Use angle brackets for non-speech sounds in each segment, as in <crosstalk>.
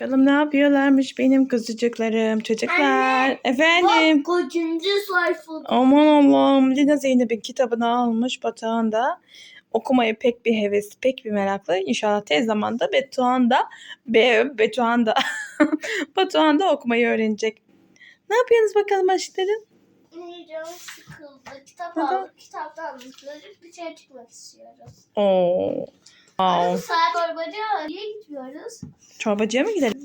Bakalım ne yapıyorlarmış benim kızıcıklarım, çocuklar. Efendim. Bak kaçıncı sayfada. Aman Allah'ım. Lina Zeynep'in kitabını almış Batuhan da. Okumaya pek bir heves, pek bir meraklı. İnşallah tez zamanda Batuhan da Be, Batuhan da <laughs> Batuhan da okumayı öğrenecek. Ne yapıyorsunuz bakalım aşklarım? Canım sıkıldı. Kitap aldık. Kitaptan aldıkları dışarı çıkmak istiyoruz. Oo. Wow. Saat torbacı niye gitmiyoruz? Çorbacıya mı gidelim?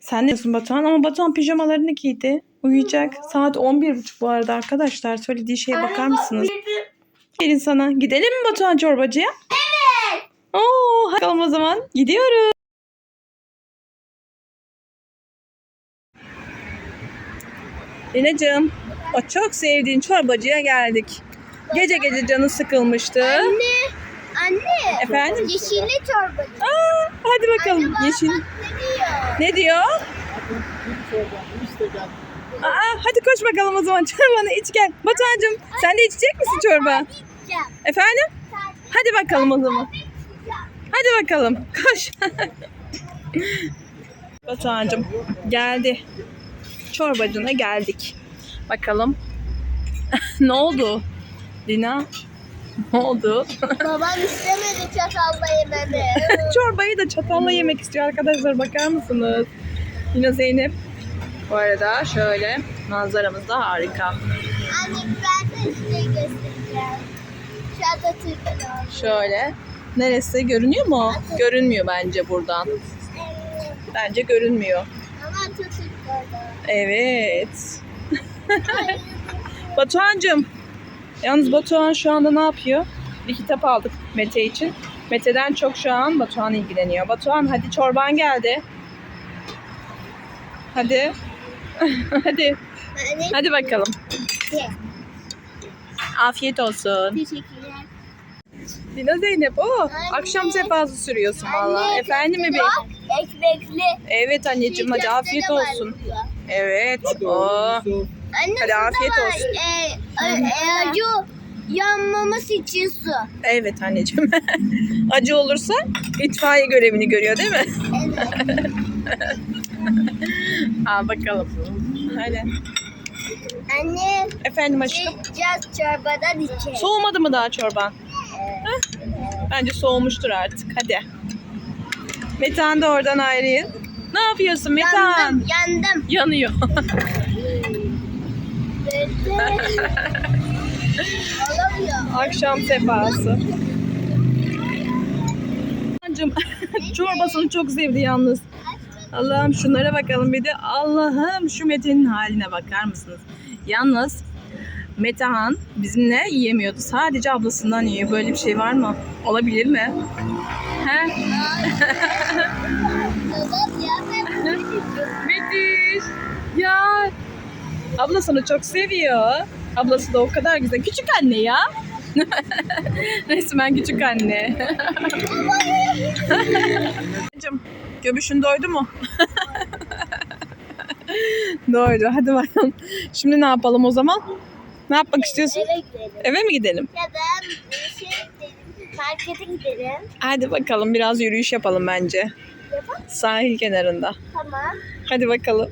Sen ne diyorsun Batuhan? Ama Batuhan pijamalarını giydi. Uyuyacak. Saat 11.30 bu arada arkadaşlar. Söylediği şeye bakar Anne bak, mısınız? bir- Gelin sana. Gidelim mi Batuhan çorbacıya? Evet. Oo, hadi bakalım o zaman. Gidiyoruz. Lina'cığım, o çok sevdiğin çorbacıya geldik. Gece gece canı sıkılmıştı. Anne. Anne. Efendim? Yeşilli çorbacı. Aa, hadi bakalım. Yeşil. Bak ne diyor? Ne diyor? Aa, hadi koş bakalım o zaman <laughs> çorbanı iç gel. Batuhan'cığım sen de içecek misin çorba? Gideceğim. Efendim? Hadi bakalım o zaman. Hadi bakalım. <laughs> Koş. <laughs> Batuhan'cığım geldi. Çorbacına geldik. Bakalım. ne oldu? Lina? Ne oldu? Babam istemedi çatalla yememi. <laughs> Çorbayı da çatalla yemek istiyor arkadaşlar. Bakar mısınız? Lina Zeynep. Bu arada şöyle manzaramız da harika. Anne ben de size göstereceğim. Şu Atatürk'ün Şöyle. Neresi? Görünüyor mu? Görünmüyor bence buradan. Evet. Bence görünmüyor. Ama Atatürk orada. Evet. <laughs> Batuhan'cığım. Yalnız Batuhan şu anda ne yapıyor? Bir kitap aldık Mete için. Mete'den çok şu an Batuhan ilgileniyor. Batuhan hadi çorban geldi. Hadi. <laughs> hadi. Hadi bakalım. ye. Afiyet olsun. Teşekkürler. Dina Zeynep o. Anne. Akşam sefası sürüyorsun valla. Efendim bebeğim. var, Ekmekli. Evet anneciğim hadi afiyet olsun. Evet. Oo. Anne Hadi afiyet olsun. E, acı yanmaması için su. Evet anneciğim. <laughs> Acı olursa itfaiye görevini görüyor değil mi? Evet. <laughs> Aa bakalım. Hadi. Anne Efendim aşkım. yiyeceğiz çorbadan içelim. Soğumadı mı daha çorban? Heh. Bence soğumuştur artık. Hadi. Metehan da oradan ayrıyın. Ne yapıyorsun Metehan? Yandım, yandım. Yanıyor. <laughs> Akşam sefası. Ancım <laughs> çorbasını çok sevdi yalnız. Allah'ım şunlara bakalım bir de. Allah'ım şu Mete'nin haline bakar mısınız? Yalnız Metehan bizimle yiyemiyordu. Sadece ablasından yiyor. Böyle bir şey var mı? Olabilir mi? He <laughs> ya ben bunu Betiş. Ya. Abla sana çok seviyor. Ablası da o kadar güzel. Küçük anne ya. <laughs> Resmen küçük anne. Anneciğim, Göbüşün doydu mu? <laughs> doydu. Hadi bakalım. Şimdi ne yapalım o zaman? Ne yapmak istiyorsun? eve gidelim. Eve mi gidelim? Ya da şey gidelim. Markete gidelim. Hadi bakalım biraz yürüyüş yapalım bence. Yapalım. Sahil kenarında. Tamam. Hadi bakalım.